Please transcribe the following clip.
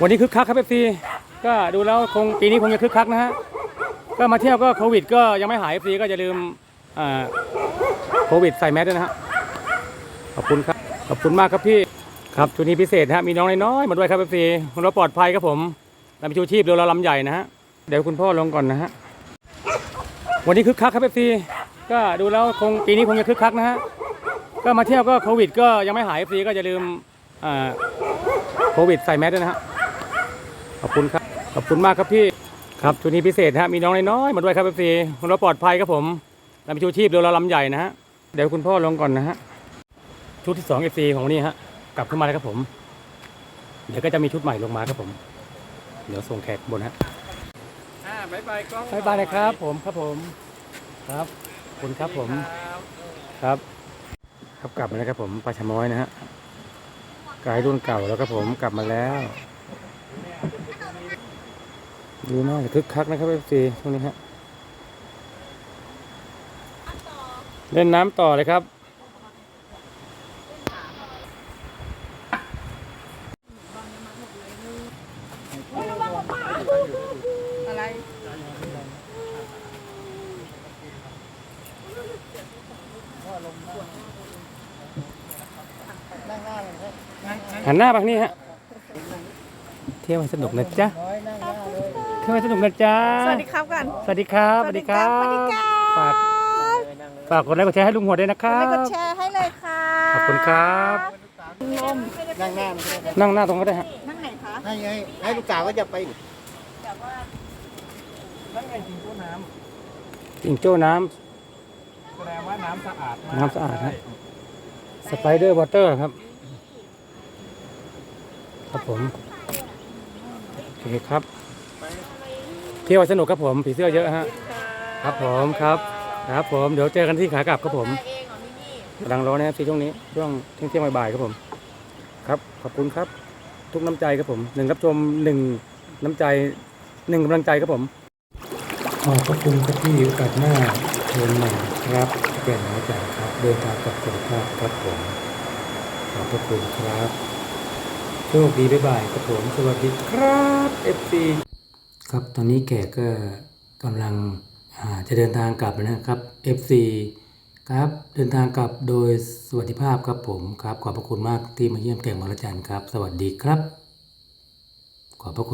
วันนี้คึกคักครับเอฟซีก็ดูแล้วคงปีนี้คงจะคึกคักนะฮะก็มาเที่ยวก็โควิด ก็ยังไม่หายเอฟซีก็อย่าลืมอ่าโควิดใส่แมสด้วยนะฮะขอบคุณครับขอบคุณมากครับพี่ครับชุดนี้พิเศษฮะมีน้องน้อยๆมาด้วยครับเอฟซีเราปลอดภัยครับผมเรามีชูชีพเรือเราลำใหญ่นะฮะเดี๋ยวคุณพ่อลงก่อนนะฮะวันนี้คึกคักครับเอฟซีก็ดูแล้วคงปีนี้คงจะคึกคักนะฮะก็มาเที่ยวก็โควิด ก็ยังไม่หายเอฟซีก็อย่าลืมอ่าโควิดใส่แมสด้วยนะฮะ ขอบคุณครับ ขอบคุณมากครับพี่ครับชุดนี้พิเศษฮะมีน้องน้อยๆมาด้วยครับเอฟซีเราปลอดภัยครับผมเรามีชูชีพเรือเราลำใหญ่นะฮะเดี๋ยวคุณพ่อลงก่อนนะฮะชุดที่สองเอฟซีของวันนี้ฮะกลับขึ้นมาแล้วครับผม เดี๋ยวก็จะมีชุดใหม่ลงมาครับผม เดี๋ยวส่งแขกบนฮะอ่าบายบายกล้องบายบายนะครับ ผมครับผมครับขอบคุณครับผมครับ ครับกลับมาแล้วครับผมปลาชะม้อยนะฮะกายรุ่นเก่าแล้วครับผมกลับมาแล้ว ดูน่าจะคึกคักนะครับเอฟซีช่วงนี้ฮะเล่นน้ำต่อเลยครับ อะไร หันหน้าไปทางนี้ฮะ เที่ยวให้สนุกนะจ๊ะเที่ย วให้สนุกนะจ๊ะสวัสดีครับกัน สวัสดีครับสวัสดีครับสวัสดีครับฝากฝากกดไลค์กดแชร์ให้ลุงหัวด้วยนะคกรัดไลค์กบดแชร์ให้เลยค่ะขอบคุณครับลมนั่งหน้ามันก็ได้นั่งหน้าตรงก็ได้ฮะนั่งไหนคะให้ให้ให้ลูกสาวก็จะไปนั่นไงจริงตัวน้จิงโจ้น้ำแสดงว่าน้ำสะอาดมากำน้ำสะอาดฮะสไปเดอร์วอเตอร์ครับ ครับผมโอเคครับ เที่ยวให้สนุกครับผมผีเสื้อเยอะฮะ ครับผมครับ ครับผมเดี๋ยวเจอกันที่ขากลับครับผมเองเหรอมินี่กำลังรอนะครับช่วงนี้ช่วงเที่ยงเที่ยงๆบ่ายๆครับผม ครับขอบคุณครับ ทุกน้ำใจครับผมหนึ่งรับชมหนึ่งน้ำใจหนึ่งกำลังใจครับผมขอบพระคุณครับที่โอกาสหน้าเชิญใหม่ครับเปลี่ยนหัวใจครับเดินทางกับสุขภาพครับผมขอบพระคุณครับ โชคดีบ๊ายบายครับผมสวัสดีครับ FC ครับ ตอนนี้แขกก็กำลังจะเดินทางกลับนะครับ FC ครับเดินทางกลับโดยสวัสดิภาพครับผมครับ ขอบพระคุณมากที่มาเยี่ยมแก่งมรจันทร์ครับ สวัสดีครับ ขอบพระคุณ